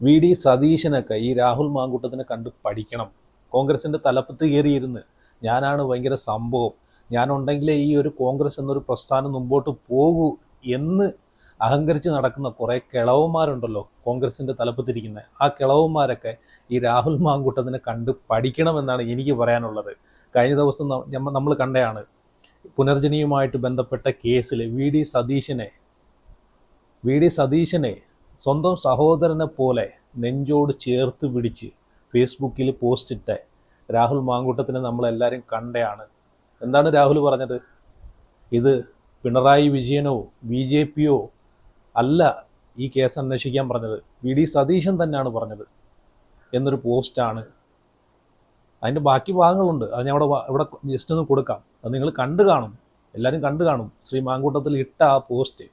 V D സതീശനൊക്കെ ഈ രാഹുൽ മാങ്കൂട്ടത്തിനെ കണ്ട് പഠിക്കണം. കോൺഗ്രസിന്റെ തലപ്പത്ത് കയറിയിരുന്ന് ഞാനാണ് ഭയങ്കര സംഭവം. ഞാനുണ്ടെങ്കിലേ ഈ ഒരു കോൺഗ്രസ് എന്നൊരു പ്രസ്ഥാനം മുമ്പോട്ട് പോകൂ എന്ന് അഹങ്കരിച്ച് നടക്കുന്ന കുറേ കിളവന്മാരുണ്ടല്ലോ കോൺഗ്രസിന്റെ തലപ്പത്തിരിക്കുന്ന. ആ കിളവന്മാരൊക്കെ ഈ രാഹുൽ മാങ്കൂട്ടത്തിനെ കണ്ട് പഠിക്കണമെന്നാണ് എനിക്ക് പറയാനുള്ളത്. കഴിഞ്ഞ ദിവസം നമ്മൾ കണ്ടയാണ് പുനർജനിയുമായിട്ട് ബന്ധപ്പെട്ട കേസിൽ വി ഡി സതീശനെ വി ഡി സതീശനെ സ്വന്തം സഹോദരനെ പോലെ നെഞ്ചോട് ചേർത്ത് പിടിച്ച് ഫേസ്ബുക്കിൽ പോസ്റ്റിട്ട രാഹുൽ മാങ്കൂട്ടത്തിനെ നമ്മളെല്ലാവരും കണ്ടയാണ്. എന്താണ് രാഹുൽ പറഞ്ഞത്? ഇത് പിണറായി വിജയനോ ബി ജെ പിയോ അല്ല ഈ കേസ് അന്വേഷിക്കാൻ പറഞ്ഞത്. വി ഡി സതീശൻ തന്നെയാണ് പറഞ്ഞത് എന്നൊരു പോസ്റ്റാണ്. അതിന്റെ ബാക്കി ഭാഗങ്ങളുണ്ട്. അത് ഞാൻ അവിടെ ഇവിടെ ജസ്റ്റ് ഒന്ന് കൊടുക്കാം. അത് നിങ്ങൾ കണ്ടു കാണും. എല്ലാവരും കണ്ടു കാണും. ശ്രീ മാങ്കൂട്ടത്തിൽ ഇട്ട ആ പോസ്റ്റ്.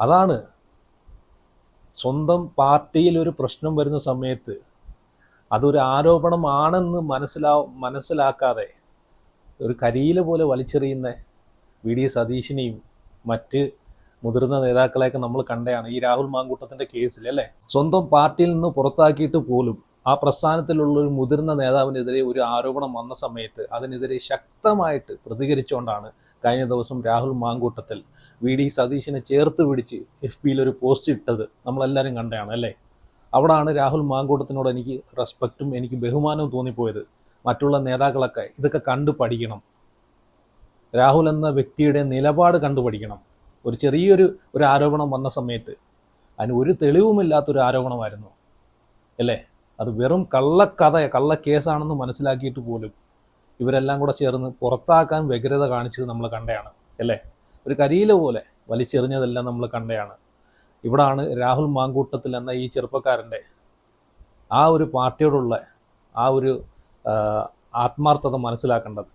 അതാണ് സ്വന്തം പാർട്ടിയിൽ ഒരു പ്രശ്നം വരുന്ന സമയത്ത് അതൊരു ആരോപണമാണെന്ന് മനസ്സിലാ മനസ്സിലാക്കാതെ ഒരു കരിയില പോലെ വലിച്ചെറിയുന്ന വി ഡി സതീശിനെയും മറ്റ് മുതിർന്ന നേതാക്കളെയൊക്കെ നമ്മൾ കണ്ടതാണ് ഈ രാഹുൽ മാങ്കൂട്ടത്തിന്റെ കേസിൽ അല്ലേ? സ്വന്തം പാർട്ടിയിൽ നിന്ന് പുറത്താക്കിയിട്ട് പോലും ആ പ്രസ്ഥാനത്തിലുള്ള ഒരു മുതിർന്ന നേതാവിനെതിരെ ഒരു ആരോപണം വന്ന സമയത്ത് അതിനെതിരെ ശക്തമായിട്ട് പ്രതികരിച്ചുകൊണ്ടാണ് കഴിഞ്ഞ ദിവസം രാഹുൽ മാങ്കൂട്ടത്തിൽ വി ഡി സതീശിനെ ചേർത്ത് പിടിച്ച് എഫ് പിയിൽ ഒരു പോസ്റ്റ് ഇട്ടത് നമ്മളെല്ലാവരും കണ്ടതാണ് അല്ലേ? അവിടാണ് രാഹുൽ മാങ്കൂട്ടത്തിനോട് എനിക്ക് റെസ്പെക്റ്റും എനിക്ക് ബഹുമാനവും തോന്നിപ്പോയത്. മറ്റുള്ള നേതാക്കളൊക്കെ ഇതൊക്കെ കണ്ടു പഠിക്കണം. രാഹുൽ എന്ന വ്യക്തിയുടെ നിലപാട് കണ്ടു പഠിക്കണം. ഒരു ചെറിയൊരു ഒരു ആരോപണം വന്ന സമയത്ത് അതിന് ഒരു തെളിവുമില്ലാത്തൊരു ആരോപണമായിരുന്നു. അല്ലേ? അത് വെറും കള്ളക്കഥ കള്ള കേസാണെന്ന് മനസ്സിലാക്കിയിട്ട് പോലും ഇവരെല്ലാം കൂടെ ചേർന്ന് പുറത്താക്കാൻ വ്യഗ്രത കാണിച്ചത് നമ്മൾ കണ്ടയാണ് അല്ലേ? ഒരു കരിയില പോലെ വലിച്ചെറിഞ്ഞതെല്ലാം നമ്മൾ കണ്ടയാണ്. ഇവിടാണ് രാഹുൽ മാങ്കൂട്ടത്തിൽ എന്ന ഈ ചെറുപ്പക്കാരന്റെ ആ ഒരു പാർട്ടിയോടുള്ള ആ ഒരു ആത്മാർത്ഥത മനസ്സിലാക്കേണ്ടത്.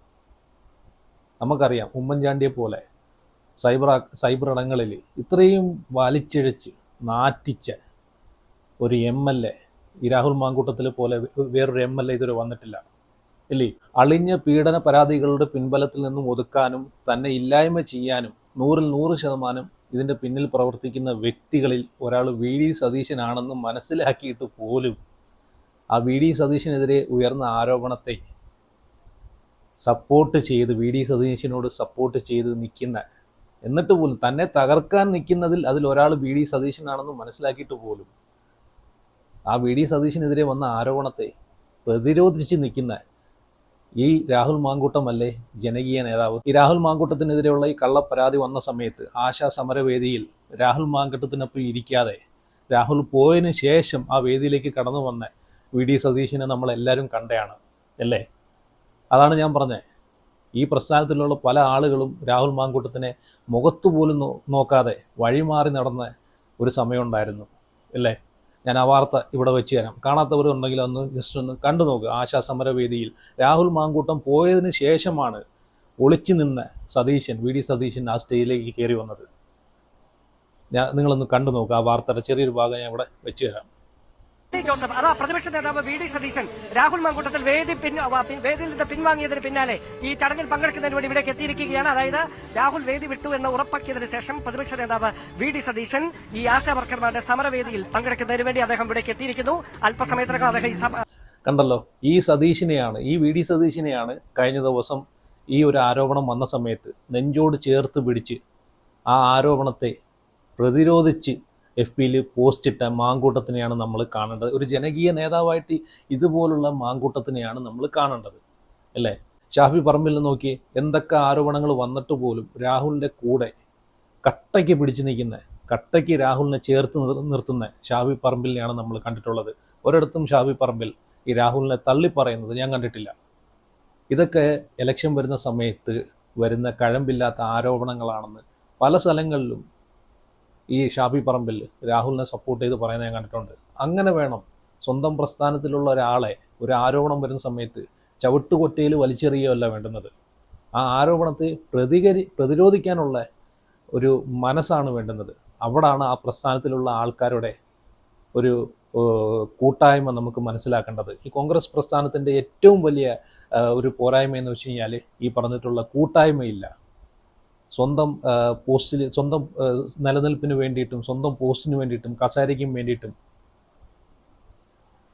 നമുക്കറിയാം ഉമ്മൻചാണ്ടിയെ പോലെ സൈബർ സൈബർ ഇടങ്ങളിൽ ഇത്രയും വലിച്ചിഴച്ച് നാറ്റിച്ച ഒരു എം എൽ എ ഈ രാഹുൽ മാങ്കൂട്ടത്തിൽ പോലെ വേറൊരു എം എൽ എ ഇതുവരെ വന്നിട്ടില്ല. ഇല്ലേ? അളിഞ്ഞ പീഡന പരാതികളുടെ പിൻബലത്തിൽ നിന്നും ഒതുക്കാനും തന്നെ ഇല്ലായ്മ ചെയ്യാനും നൂറിൽ നൂറ് ശതമാനം ഇതിന്റെ പിന്നിൽ പ്രവർത്തിക്കുന്ന വ്യക്തികളിൽ ഒരാൾ വി. ഡി. സതീശനാണെന്ന് മനസ്സിലാക്കിയിട്ട് പോലും ആ വി. ഡി. സതീശനെതിരെ ഉയർന്ന ആരോപണത്തെ സപ്പോർട്ട് ചെയ്ത് വി. ഡി. സതീശനോട് സപ്പോർട്ട് ചെയ്ത് നിൽക്കുന്ന എന്നിട്ട് പോലും തന്നെ തകർക്കാൻ നിൽക്കുന്നതിൽ അതിൽ ഒരാൾ വി. ഡി. സതീശനാണെന്ന് മനസ്സിലാക്കിയിട്ട് പോലും ആ വി ഡി സതീശിനെതിരെ വന്ന ആരോപണത്തെ പ്രതിരോധിച്ച് നിൽക്കുന്ന ഈ രാഹുൽ മാങ്കൂട്ടമല്ലേ ജനകീയ നേതാവ്? ഈ രാഹുൽ മാങ്കൂട്ടത്തിനെതിരെയുള്ള ഈ കള്ളപ്പരാതി വന്ന സമയത്ത് ആശാ സമരവേദിയിൽ രാഹുൽ മാങ്കൂട്ടത്തിനൊപ്പം ഇരിക്കാതെ രാഹുൽ പോയതിനു ശേഷം ആ വേദിയിലേക്ക് കടന്നു വന്ന വി ഡി സതീശിനെ നമ്മളെല്ലാവരും കണ്ടയാണ് അല്ലേ? അതാണ് ഞാൻ പറഞ്ഞത് ഈ പ്രസ്ഥാനത്തിലുള്ള പല ആളുകളും രാഹുൽ മാങ്കൂട്ടത്തിനെ മുഖത്തു പോലും നോക്കാതെ വഴിമാറി നടന്ന ഒരു സമയമുണ്ടായിരുന്നു അല്ലേ? ഞാൻ ആ വാർത്ത ഇവിടെ വെച്ച് തരാം. കാണാത്തവരുണ്ടെങ്കിൽ ഒന്ന് ജസ്റ്റ് ഒന്ന് കണ്ടു നോക്കുക ആശാസമരവേദിയിൽ രാഹുൽ മാങ്കൂട്ടം പോയതിന് ശേഷമാണ് ഒളിച്ചു നിന്ന സതീശൻ വി ഡി സതീശൻ ആ സ്റ്റേജിലേക്ക് കയറി വന്നത്. ഞാൻ നിങ്ങളൊന്ന് കണ്ടു നോക്കുക ആ വാർത്തയുടെ ചെറിയൊരു ഭാഗം ഞാൻ ഇവിടെ വെച്ച് തരാം. ജോസഫ് അതാ പ്രതിപക്ഷ നേതാവ് വി ഡി സതീശൻ രാഹുൽ മാങ്കൂട്ടത്തിൽ വേദി വേദിയിൽ നിന്ന് പിൻവാങ്ങിയതിന് പിന്നാലെ ഈ ചടങ്ങിൽ പങ്കെടുക്കുന്നതിന് വേണ്ടി ഇവിടേക്ക് എത്തിയിരിക്കുകയാണ്. അതായത് രാഹുൽ വേദി വിട്ടു എന്ന് ഉറപ്പാക്കിയതിനു ശേഷം പ്രതിപക്ഷ നേതാവ് വി ഡി സതീശൻ ഈ ആശാ വർക്കർമാരുടെ സമരവേദിയിൽ പങ്കെടുക്കുന്നതിന് വേണ്ടി അദ്ദേഹം ഇവിടേക്ക് എത്തിയിരിക്കുന്നു. അല്പസമയത്തിനകം അദ്ദേഹം ഈ കണ്ടല്ലോ ഈ സതീശിനെയാണ് ഈ വി ഡി സതീശിനെയാണ് കഴിഞ്ഞ ദിവസം ഈ ഒരു ആരോപണം വന്ന സമയത്ത് നെഞ്ചോട് ചേർത്ത് പിടിച്ച് ആ ആരോപണത്തെ പ്രതിരോധിച്ച് എഫ് പിയിൽ പോസ്റ്റ് ഇട്ട മാങ്കൂട്ടത്തിനെയാണ് നമ്മൾ കാണേണ്ടത്. ഒരു ജനകീയ നേതാവായിട്ട് ഇതുപോലുള്ള മാങ്കൂട്ടത്തിനെയാണ് നമ്മൾ കാണേണ്ടത്. അല്ലേ? ഷാഫി പറമ്പിൽ നോക്കി എന്തൊക്കെ ആരോപണങ്ങൾ വന്നിട്ട് പോലും രാഹുലിന്റെ കൂടെ കട്ടയ്ക്ക് പിടിച്ചു നിൽക്കുന്ന കട്ടയ്ക്ക് രാഹുലിനെ ചേർത്ത് നിർ- നിർത്തുന്ന ഷാഫി പറമ്പിലിനെയാണ് നമ്മൾ കണ്ടിട്ടുള്ളത്. ഒരിടത്തും ഷാഫി പറമ്പിൽ ഈ രാഹുലിനെ തള്ളിപ്പറയുന്നത് ഞാൻ കണ്ടിട്ടില്ല. ഇതൊക്കെ ഇലക്ഷൻ വരുന്ന സമയത്ത് വരുന്ന കഴമ്പില്ലാത്ത ആരോപണങ്ങളാണെന്ന് പല സ്ഥലങ്ങളിലും ഈ ഷാഫി പറമ്പിൽ രാഹുലിനെ സപ്പോർട്ട് ചെയ്ത് പറയുന്നത് ഞാൻ കണ്ടിട്ടുണ്ട്. അങ്ങനെ വേണം സ്വന്തം പ്രസ്ഥാനത്തിലുള്ള ഒരാളെ ഒരു ആരോപണം വരുന്ന സമയത്ത് ചവിട്ടുകൊറ്റയിൽ വലിച്ചെറിയുകയല്ല വേണ്ടുന്നത്. ആ ആരോപണത്തെ പ്രതികരി പ്രതിരോധിക്കാനുള്ള ഒരു മനസ്സാണ് വേണ്ടുന്നത്. അവിടാണ് ആ പ്രസ്ഥാനത്തിലുള്ള ആൾക്കാരുടെ ഒരു കൂട്ടായ്മ നമുക്ക് മനസ്സിലാക്കേണ്ടത്. ഈ കോൺഗ്രസ് പ്രസ്ഥാനത്തിന്റെ ഏറ്റവും വലിയ ഒരു പോരായ്മ എന്ന് വെച്ച് കഴിഞ്ഞാൽ ഈ പറഞ്ഞിട്ടുള്ള കൂട്ടായ്മയില്ല. സ്വന്തം പോസ്റ്റിൽ സ്വന്തം നിലനിൽപ്പിന് വേണ്ടിയിട്ടും സ്വന്തം പോസ്റ്റിന് വേണ്ടിയിട്ടും കസാരിക്കും വേണ്ടിയിട്ടും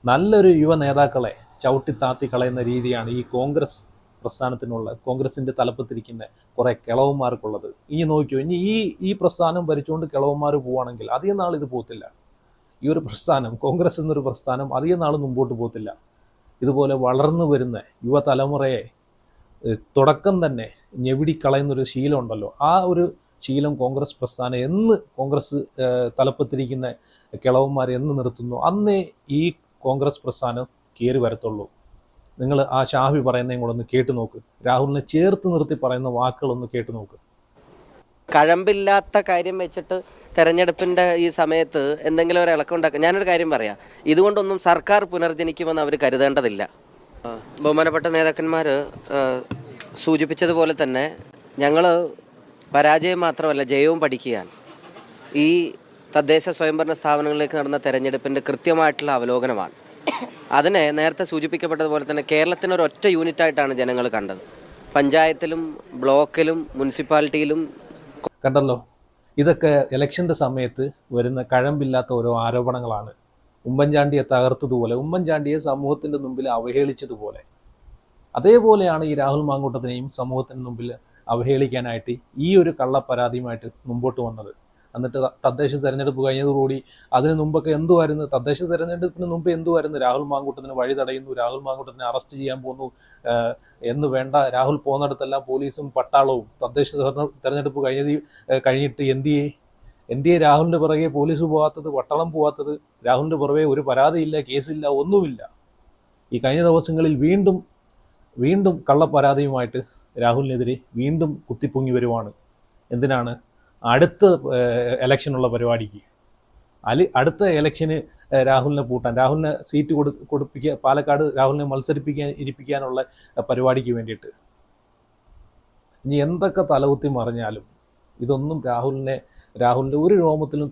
നല്ലൊരു യുവ നേതാക്കളെ ചവിട്ടിത്താത്തി കളയുന്ന രീതിയാണ് ഈ കോൺഗ്രസ് പ്രസ്ഥാനത്തിനുള്ള കോൺഗ്രസിന്റെ തലപ്പത്തിരിക്കുന്ന കുറേ കിളവന്മാർക്കുള്ളത്. ഇനി നോക്കിയോ ഇനി ഈ ഈ പ്രസ്ഥാനം ഭരിച്ചുകൊണ്ട് കിളവന്മാർ പോവുകയാണെങ്കിൽ അധികം നാൾ ഇത് പോകത്തില്ല. ഈ ഒരു പ്രസ്ഥാനം കോൺഗ്രസ് എന്നൊരു പ്രസ്ഥാനം അധികം നാൾ മുമ്പോട്ട് പോകത്തില്ല. ഇതുപോലെ വളർന്നു വരുന്ന യുവതലമുറയെ തുടക്കം തന്നെ ഞെവിടിക്കളയുന്നൊരു ശീലം ഉണ്ടല്ലോ ആ ഒരു ശീലം കോൺഗ്രസ് പ്രസ്ഥാനം എന്ന് കോൺഗ്രസ് തലപ്പത്തിരിക്കുന്ന കിളവന്മാർ എന്ന് നിർത്തുന്നു അന്നേ ഈ കോൺഗ്രസ് പ്രസ്ഥാനം കയറി വരത്തുള്ളൂ. നിങ്ങൾ ആ ഷാഫി പറയുന്നതും കൂടെ ഒന്ന് കേട്ട് നോക്ക്. രാഹുലിനെ ചേർത്ത് നിർത്തി പറയുന്ന വാക്കുകളൊന്ന് കേട്ട് നോക്ക്. കഴമ്പില്ലാത്ത കാര്യം വെച്ചിട്ട് തെരഞ്ഞെടുപ്പിന്റെ ഈ സമയത്ത് എന്തെങ്കിലും ഒരു ഇളക്കം ഉണ്ടാക്കുക ഞാനൊരു കാര്യം പറയാം. ഇതുകൊണ്ടൊന്നും സർക്കാർ പുനർജനിക്കുമെന്ന് അവർ കരുതേണ്ടതില്ല. ബഹുമാനപ്പെട്ട നേതാക്കന്മാർ സൂചിപ്പിച്ചതുപോലെ തന്നെ ഞങ്ങൾ പരാജയം മാത്രമല്ല ജയവും പഠിക്കുകയാണ്. ഈ തദ്ദേശ സ്വയംഭരണ സ്ഥാപനങ്ങളിലേക്ക് നടന്ന തെരഞ്ഞെടുപ്പിന്റെ കൃത്യമായിട്ടുള്ള അവലോകനമാണ്. അതിനെ നേരത്തെ സൂചിപ്പിക്കപ്പെട്ടതുപോലെ തന്നെ കേരളത്തിന് ഒരു ഒറ്റ യൂണിറ്റായിട്ടാണ് ജനങ്ങൾ കണ്ടത്. പഞ്ചായത്തിലും ബ്ലോക്കിലും മുനിസിപ്പാലിറ്റിയിലും കണ്ടല്ലോ ഇതൊക്കെ ഇലക്ഷന്റെ സമയത്ത് വരുന്ന കഴമ്പില്ലാത്ത ഓരോ ആരോപണങ്ങളാണ്. ഉമ്മൻചാണ്ടിയെ തകർത്തതുപോലെ ഉമ്മൻചാണ്ടിയെ സമൂഹത്തിന്റെ മുമ്പിൽ അവഹേളിച്ചതുപോലെ. അതേപോലെയാണ് ഈ രാഹുൽ മാങ്കൂട്ടത്തിനെയും സമൂഹത്തിന് മുമ്പിൽ അവഹേളിക്കാനായിട്ട് ഈ ഒരു കള്ളപ്പരാതിയുമായിട്ട് മുമ്പോട്ട് വന്നത്. എന്നിട്ട് തദ്ദേശ തെരഞ്ഞെടുപ്പ് കഴിഞ്ഞതോടുകൂടി അതിന് മുമ്പൊക്കെ എന്തുമായിരുന്നു തദ്ദേശ തെരഞ്ഞെടുപ്പിന് മുമ്പ് എന്തുമായിരുന്നു രാഹുൽ മാങ്കൂട്ടത്തിന് വഴി തടയുന്നു രാഹുൽ മാങ്കൂട്ടത്തിനെ അറസ്റ്റ് ചെയ്യാൻ പോകുന്നു എന്ന് വേണ്ട. രാഹുൽ പോകുന്നിടത്തെല്ലാം പോലീസും പട്ടാളവും തദ്ദേശ തെരഞ്ഞെ- തെരഞ്ഞെടുപ്പ് കഴിഞ്ഞത് കഴിഞ്ഞിട്ട് എന്ത് ചെയ്യേ? എന്ത് ചെയ്യേ? രാഹുലിന്റെ പുറകെ പോലീസ് പോകാത്തത് പട്ടാളം പോകാത്തത് രാഹുലിന്റെ പുറകെ ഒരു പരാതിയില്ല കേസില്ല ഒന്നുമില്ല. ഈ കഴിഞ്ഞ ദിവസങ്ങളിൽ വീണ്ടും വീണ്ടും കള്ളപ്പരാതിയുമായിട്ട് രാഹുലിനെതിരെ വീണ്ടും കുത്തിപ്പൊങ്ങി വരുവാണ്. എന്തിനാണ്? അടുത്ത എലക്ഷനുള്ള പരിപാടിക്ക്. അലി അടുത്ത ഇലക്ഷന് ഏഹ്, രാഹുലിനെ പൂട്ടാൻ രാഹുലിനെ സീറ്റ് കൊടു കൊടുപ്പിക്കുക പാലക്കാട് രാഹുലിനെ മത്സരിപ്പിക്കാൻ ഇരിപ്പിക്കാനുള്ള പരിപാടിക്ക് വേണ്ടിയിട്ട്. ഇനി എന്തൊക്കെ തലകുത്തി മറിഞ്ഞാലും ഇതൊന്നും രാഹുലിനെ രാഹുലിന്റെ ഒരു രോമത്തിലും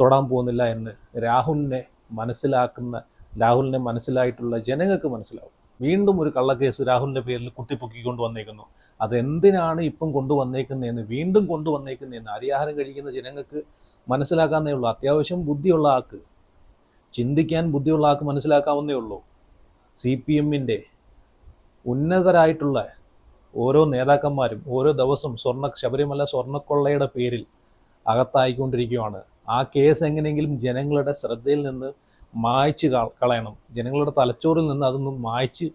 തൊടാൻ പോകുന്നില്ല എന്ന് രാഹുലിനെ മനസ്സിലാക്കുന്ന രാഹുലിനെ മനസ്സിലായിട്ടുള്ള ജനങ്ങൾക്ക് മനസ്സിലാവും. വീണ്ടും ഒരു കള്ളക്കേസ് രാഹുലിന്റെ പേരിൽ കുത്തിപ്പൊക്കിക്കൊണ്ട് വന്നേക്കുന്നു. അതെന്തിനാണ് ഇപ്പം കൊണ്ടുവന്നേക്കുന്നതെന്ന് വീണ്ടും കൊണ്ടുവന്നേക്കുന്നതെന്ന് അരിയാഹാരം കഴിക്കുന്ന ജനങ്ങൾക്ക് മനസ്സിലാക്കാന്നേ ഉള്ളൂ. അത്യാവശ്യം ബുദ്ധിയുള്ള ആൾക്ക് ചിന്തിക്കാൻ ബുദ്ധിയുള്ള ആൾക്ക് മനസ്സിലാക്കാവുന്നേ ഉള്ളൂ. സി പി എമ്മിന്റെ ഉന്നതരായിട്ടുള്ള ഓരോ നേതാക്കന്മാരും ഓരോ ദിവസം സ്വർണ ശബരിമല സ്വർണക്കൊള്ളയുടെ പേരിൽ അകത്തായിക്കൊണ്ടിരിക്കുകയാണ്. ആ കേസ് എങ്ങനെയെങ്കിലും ജനങ്ങളുടെ ശ്രദ്ധയിൽ നിന്ന് മായ്ച്ച് കളയണം. ജനങ്ങളുടെ തലച്ചോറിൽ നിന്ന് അതൊന്നും മായ്ച്ച്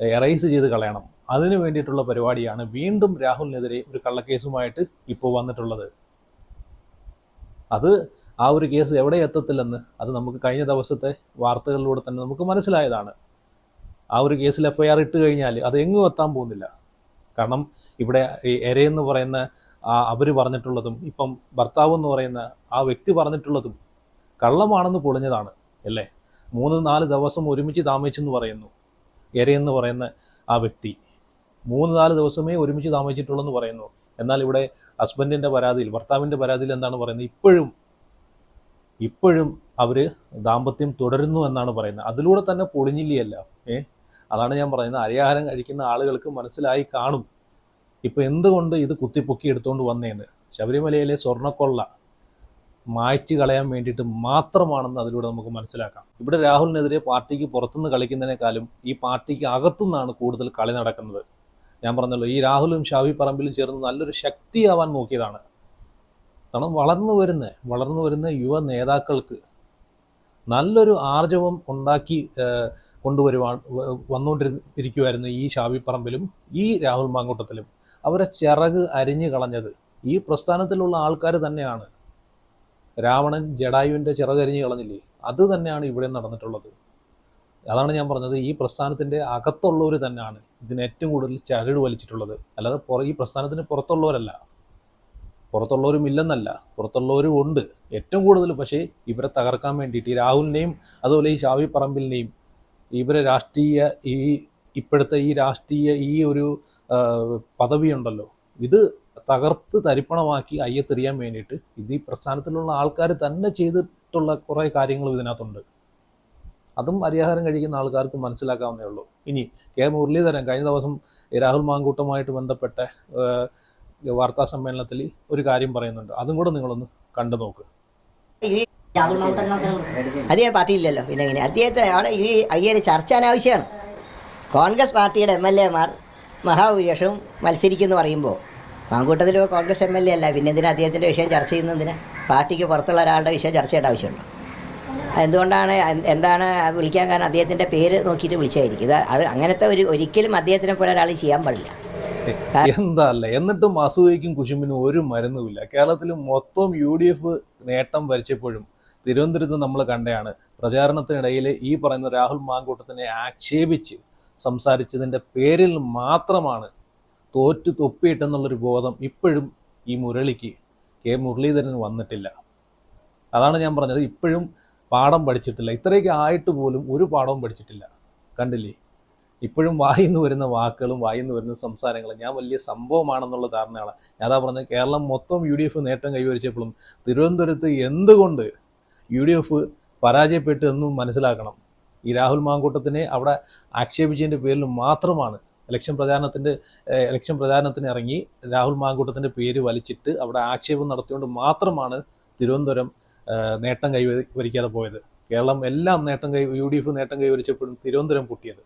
എറൈസ് ചെയ്ത് കളയണം. അതിനു വേണ്ടിയിട്ടുള്ള പരിപാടിയാണ് വീണ്ടും രാഹുലിനെതിരെ ഒരു കള്ളക്കേസുമായിട്ട് ഇപ്പോൾ വന്നിട്ടുള്ളത്. അത് ആ ഒരു കേസ് എവിടെ എത്തത്തില്ലെന്ന് അത് നമുക്ക് കഴിഞ്ഞ ദിവസത്തെ വാർത്തകളിലൂടെ തന്നെ നമുക്ക് മനസ്സിലായതാണ്. ആ ഒരു കേസിൽ എഫ് ഐ ആർ ഇട്ട് കഴിഞ്ഞാൽ അത് എങ്ങും എത്താൻ പോകുന്നില്ല. കാരണം ഇവിടെ ഈ എരയെന്ന് പറയുന്ന അവർ പറഞ്ഞിട്ടുള്ളതും ഇപ്പം ഭർത്താവ് എന്ന് പറയുന്ന ആ വ്യക്തി പറഞ്ഞിട്ടുള്ളതും കള്ളമാണെന്ന് പൊളിഞ്ഞതാണ് അല്ലേ? മൂന്ന് നാല് ദിവസം ഒരുമിച്ച് താമസിച്ചെന്ന് പറയുന്നു. എരയെന്ന് പറയുന്ന ആ വ്യക്തി. മൂന്ന് നാല് ദിവസമേ ഒരുമിച്ച് താമസിച്ചിട്ടുള്ളെന്ന് പറയുന്നു. എന്നാൽ ഇവിടെ ഹസ്ബൻഡിന്റെ പരാതിയിൽ ഭർത്താവിന്റെ പരാതിയിൽ എന്താണ് പറയുന്നത്? ഇപ്പോഴും ഇപ്പോഴും അവർ ദാമ്പത്യം തുടരുന്നു എന്നാണ് പറയുന്നത്. അതിലൂടെ തന്നെ പൊളിഞ്ഞില്ലയല്ല ഏ? അതാണ് ഞാൻ പറയുന്നത്. അരിയാഹാരം കഴിക്കുന്ന ആളുകൾക്ക് മനസ്സിലായി കാണും. ഇപ്പോൾ എന്തുകൊണ്ട് ഇത് കുത്തിപ്പൊക്കി എടുത്തുകൊണ്ട് വന്നേന്ന്? ശബരിമലയിലെ സ്വർണക്കൊള്ള മായ്ച്ചു കളയാൻ വേണ്ടിയിട്ട് മാത്രമാണെന്ന് അതിലൂടെ നമുക്ക് മനസ്സിലാക്കാം. ഇവിടെ രാഹുലിനെതിരെ പാർട്ടിക്ക് പുറത്തുനിന്ന് കളിക്കുന്നതിനേക്കാളും ഈ പാർട്ടിക്ക് അകത്തുനിന്നാണ് കൂടുതൽ കളി നടക്കുന്നത്. ഞാൻ പറഞ്ഞല്ലോ ഈ രാഹുലും ഷാവി പറമ്പിലും ചേർന്ന് നല്ലൊരു ശക്തിയാവാൻ നോക്കിയതാണ്. കാരണം വളർന്നു വരുന്ന വളർന്നു വരുന്ന യുവ നേതാക്കൾക്ക് നല്ലൊരു ആർജവം ഉണ്ടാക്കി കൊണ്ടുവരുവാൻ വന്നുകൊണ്ടിരിക്കുമായിരുന്നു ഈ ഷാവി പറമ്പിലും ഈ രാഹുൽ മാങ്കൂട്ടത്തിലും. അവരെ ചിറക് അരിഞ്ഞു കളഞ്ഞത് ഈ പ്രസ്ഥാനത്തിലുള്ള ആൾക്കാർ തന്നെയാണ്. രാവണൻ ജഡായുവിന്റെ ചിറകരിഞ്ഞ് കളഞ്ഞില്ലേ? അത് തന്നെയാണ് ഇവിടെ നടന്നിട്ടുള്ളത്. അതാണ് ഞാൻ പറഞ്ഞത് ഈ പ്രസ്ഥാനത്തിന്റെ അകത്തുള്ളവർ തന്നെയാണ് ഇതിന് ഏറ്റവും കൂടുതൽ ചരട് വലിച്ചിട്ടുള്ളത്. അല്ലാതെ പുറ ഈ പ്രസ്ഥാനത്തിന് പുറത്തുള്ളവരല്ല. പുറത്തുള്ളവരും ഇല്ലെന്നല്ല പുറത്തുള്ളവരും ഉണ്ട്. ഏറ്റവും കൂടുതൽ പക്ഷേ ഇവരെ തകർക്കാൻ വേണ്ടിയിട്ട് ഈ രാഹുലിനെയും അതുപോലെ ഈ ഷാവി പറമ്പിലിനെയും ഇവരെ രാഷ്ട്രീയ ഈ ഇപ്പോഴത്തെ ഈ രാഷ്ട്രീയ ഈ ഒരു പദവിയുണ്ടല്ലോ. ഇത് തകർത്ത് തരിപ്പണമാക്കി അയ്യത്തെറിയാൻ വേണ്ടിയിട്ട് ഇത് ഈ പ്രസ്ഥാനത്തിലുള്ള ആൾക്കാർ തന്നെ ചെയ്തിട്ടുള്ള കുറേ കാര്യങ്ങളും ഇതിനകത്തുണ്ട്. അതും അരിയാഹാരം കഴിക്കുന്ന ആൾക്കാർക്ക് മനസ്സിലാക്കാവുന്നേ ഉള്ളൂ. ഇനി കെ മുരളീധരൻ കഴിഞ്ഞ ദിവസം രാഹുൽ മാങ്കൂട്ടമായിട്ട് ബന്ധപ്പെട്ട വാർത്താ സമ്മേളനത്തിൽ ഒരു കാര്യം പറയുന്നുണ്ട്. അതും കൂടെ നിങ്ങളൊന്ന് കണ്ടു നോക്ക്. ഈ പാർട്ടി ഇല്ലല്ലോ അദ്ദേഹം പാർട്ടിയില്ലല്ലോ. പിന്നെ എങ്ങനെ അദ്ദേഹത്തെ അവിടെ ഈ അയ്യര് ചർച്ച അനാവശ്യമാണ്. കോൺഗ്രസ് പാർട്ടിയുടെ എം എൽ എമാർ മഹാഭൂരിപക്ഷവും മത്സരിക്കുന്നു പറയുമ്പോൾ Mamkoottathil Congress M L A അല്ല. പിന്നെ എന്തിനാ അദ്ദേഹത്തിന്റെ വിഷയം ചർച്ച ചെയ്യുന്നതിന്? പാർട്ടിക്ക് പുറത്തുള്ള ഒരാളുടെ വിഷയം ചർച്ച ചെയ്യേണ്ട ആവശ്യമുണ്ടോ? എന്തുകൊണ്ടാണ് എന്താണ് വിളിക്കാൻ കാരണം അദ്ദേഹത്തിന്റെ പേര് നോക്കിയിട്ട് വിളിച്ചായിരിക്കും. അത് അങ്ങനത്തെ ഒരു ഒരിക്കലും അദ്ദേഹത്തിനെ പോലെ ഒരാൾ ചെയ്യാൻ പാടില്ല. എന്താ അല്ലേ എന്നിട്ടും അസൂയക്കും കുശുമ്പിനും ഒരു മരുന്നുമില്ല. കേരളത്തിൽ മൊത്തം യു ഡി എഫ് നേട്ടം വരിച്ചപ്പോഴും തിരുവനന്തപുരത്ത് നമ്മൾ കണ്ടയാണ് പ്രചാരണത്തിനിടയിൽ ഈ പറയുന്ന രാഹുൽ മാങ്കൂട്ടത്തിനെ ആക്ഷേപിച്ച് സംസാരിച്ചതിന്റെ പേരിൽ മാത്രമാണ് തോറ്റു തൊപ്പിയിട്ടെന്നുള്ളൊരു ബോധം ഇപ്പോഴും ഈ മുരളിക്ക് കെ മുരളീധരന് വന്നിട്ടില്ല. അതാണ് ഞാൻ പറഞ്ഞത്. ഇപ്പോഴും പാഠം പഠിച്ചിട്ടില്ല. ഇത്രയൊക്കെ ആയിട്ട് പോലും ഒരു പാഠവും പഠിച്ചിട്ടില്ല. കണ്ടില്ലേ? ഇപ്പോഴും വായിന്ന് വരുന്ന വാക്കുകളും വായിന്ന് വരുന്ന സംസാരങ്ങളും ഞാൻ വലിയ സംഭവമാണെന്നുള്ള ധാരണയാണ്. ഞാൻ അതാ പറഞ്ഞത് കേരളം മൊത്തം യു ഡി എഫ് നേട്ടം കൈവരിച്ചപ്പോഴും തിരുവനന്തപുരത്ത് എന്തുകൊണ്ട് യു ഡി എഫ് പരാജയപ്പെട്ടു എന്നും മനസ്സിലാക്കണം. ഈ രാഹുൽ മാങ്കൂട്ടത്തിനെ അവിടെ ആക്ഷേപിച്ചതിന്റെ പേരിൽ മാത്രമാണ് ഇലക്ഷൻ പ്രചാരണത്തിന്റെ ഇലക്ഷൻ പ്രചാരണത്തിന് ഇറങ്ങി രാഹുൽ മാങ്കൂട്ടത്തിന്റെ പേര് വലിച്ചിട്ട് അവിടെ ആക്ഷേപം നടത്തിയുകൊണ്ട് മാത്രമാണ് തിരുവനന്തപുരം നേട്ടം കൈവരിക്കാതെ പോയത്. കേരളം എല്ലാം നേട്ടം കൈ യു ഡി എഫ് നേട്ടം കൈവരിച്ചപ്പോഴും തിരുവനന്തപുരം പൊട്ടിയത്.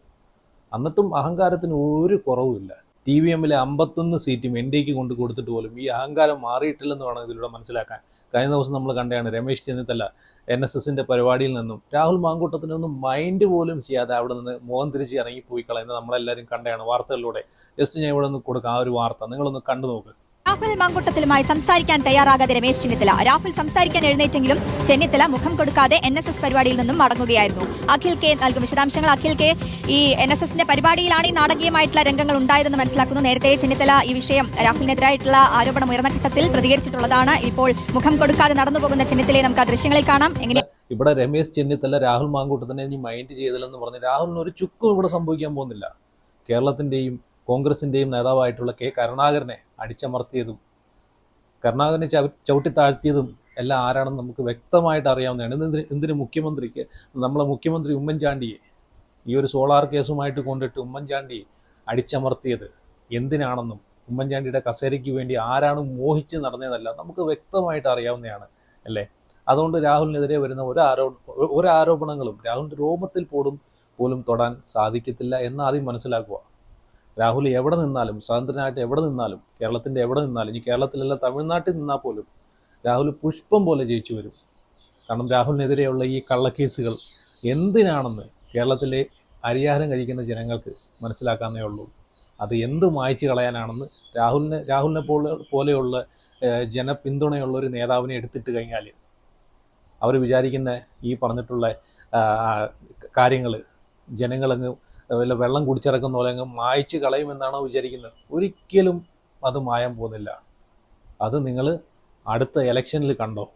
എന്നിട്ടും അഹങ്കാരത്തിന് ഒരു കുറവുമില്ല. ടി വി എമ്മിലെ അമ്പത്തൊന്ന് സീറ്റും എൻ ഡിക്ക് കൊണ്ട് കൊടുത്തിട്ട് പോലും ഈ അഹങ്കാരം മാറിയിട്ടില്ലെന്ന് വേണം ഇതിലൂടെ മനസ്സിലാക്കാൻ. കഴിഞ്ഞ ദിവസം നമ്മൾ കണ്ടതാണ് രമേശ് ചെന്നിത്തല എൻ എസ് എസിന്റെ പരിപാടിയിൽ നിന്നും രാഹുൽ മാങ്കൂട്ടത്തിനൊന്നും മൈൻഡ് പോലും ചെയ്യാതെ അവിടെ നിന്ന് മുഖം തിരിച്ച് ഇറങ്ങിപ്പോയി നമ്മളെല്ലാവരും കണ്ടതാണ് വാർത്തകളിലൂടെ. ജസ്റ്റ് ഞാൻ ഇവിടെ നിന്ന് കൊടുക്കാം ആ ഒരു വാർത്ത. നിങ്ങളൊന്ന് കണ്ടു നോക്ക് രാഹുൽ മാങ്കുട്ടത്തിലുമായി സംസാരിക്കാൻ തയ്യാറാകാതെ രമേശ് ചെന്നിത്തല. രാഹുൽ സംസാരിക്കാൻ എഴുന്നേറ്റെങ്കിലും ചെന്നിത്തല മുഖം കൊടുക്കാതെ എൻ എസ് എസ് പരിപാടിയിൽ നിന്നും മടങ്ങുകയായിരുന്നു. അഖിൽ കെ നൽകും വിശദാംശങ്ങൾ അഖിൽ കെ. ഈ എൻ എസ് എസിന്റെ പരിപാടിയിലാണ് ഈ നാടകീയമായിട്ടുള്ള രംഗങ്ങൾ ഉണ്ടായതെന്ന് മനസ്സിലാക്കുന്നു. നേരത്തെ ചെന്നിത്തല ഈ വിഷയം രാഹുലിനെതിരായിട്ടുള്ള ആരോപണം ഉയർന്ന ഘട്ടത്തിൽ പ്രതികരിച്ചിട്ടുള്ളതാണ്. ഇപ്പോൾ മുഖം കൊടുക്കാതെ നടന്നു പോകുന്ന ചെന്നിത്തലയെ നമുക്ക് ആ ദൃശ്യങ്ങളിൽ കാണാം. എങ്ങനെ ഇവിടെ രമേശ് ചെന്നിത്തല രാഹുൽ മാങ്കൂട്ടത്തിനെ ഇനി മൈൻഡ് ചെയ്തില്ലെന്ന് പറഞ്ഞ് രാഹുലിന് ഒരു ചുക്കും ഇവിടെ സംഭവിക്കാൻ പോകുന്നില്ല. കേരളത്തിന്റെയും കോൺഗ്രസിന്റെയും നേതാവായിട്ടുള്ള കെ കരുണാകരനെ അടിച്ചമർത്തിയതും കരുണാകരനെ ചവി ചവിട്ടി താഴ്ത്തിയതും എല്ലാം ആരാണെന്ന് നമുക്ക് വ്യക്തമായിട്ട് അറിയാവുന്നതാണ്. എന്തിന് എന്തിന് മുഖ്യമന്ത്രിക്ക് നമ്മളെ മുഖ്യമന്ത്രി ഉമ്മൻചാണ്ടിയെ ഈ ഒരു സോളാർ കേസുമായിട്ട് കൊണ്ടിട്ട് ഉമ്മൻചാണ്ടിയെ അടിച്ചമർത്തിയത് എന്തിനാണെന്നും ഉമ്മൻചാണ്ടിയുടെ കസേരയ്ക്ക് വേണ്ടി ആരാണ് മോഹിച്ച് നടന്നതല്ല നമുക്ക് വ്യക്തമായിട്ട് അറിയാവുന്നതാണ് അല്ലേ? അതുകൊണ്ട് രാഹുലിനെതിരെ വരുന്ന ഒരു ആരോ ഒരു ആരോപണങ്ങളും രാഹുലിന്റെ രോമത്തിൽ പോലും പോലും തൊടാൻ സാധിക്കത്തില്ല എന്ന് ആദ്യം മനസ്സിലാക്കുക. രാഹുൽ എവിടെ നിന്നാലും സ്വതന്ത്രനായിട്ട് എവിടെ നിന്നാലും കേരളത്തിന്റെ എവിടെ നിന്നാലും ഇനി കേരളത്തിലല്ല തമിഴ്നാട്ടിൽ നിന്നാൽ പോലും രാഹുൽ പുഷ്പം പോലെ ജയിച്ചു വരും. കാരണം രാഹുലിനെതിരെയുള്ള ഈ കള്ളക്കേസുകൾ എന്തിനാണെന്ന് കേരളത്തിലെ അരിയാഹാരം കഴിക്കുന്ന ജനങ്ങൾക്ക് മനസ്സിലാക്കാന്നേ ഉള്ളൂ. അത് എന്ത് മായ്ച്ചു കളയാനാണെന്ന് രാഹുലിനെ രാഹുലിനെ പോലെ പോലെയുള്ള ജനപിന്തുണയുള്ള ഒരു നേതാവിനെ എടുത്തിട്ട് കഴിഞ്ഞാൽ അവർ വിചാരിക്കുന്ന ഈ പറഞ്ഞിട്ടുള്ള കാര്യങ്ങൾ ജനങ്ങളങ്ങ് വല്ല വെള്ളം കുടിച്ചിറക്കുന്ന പോലെ അങ്ങ് മായച്ച് കളയുമെന്നാണോ വിചാരിക്കുന്നത്? ഒരിക്കലും അത് മായാൻ പോകുന്നില്ല. അത് നിങ്ങൾ അടുത്ത ഇലക്ഷനിൽ കണ്ടോ?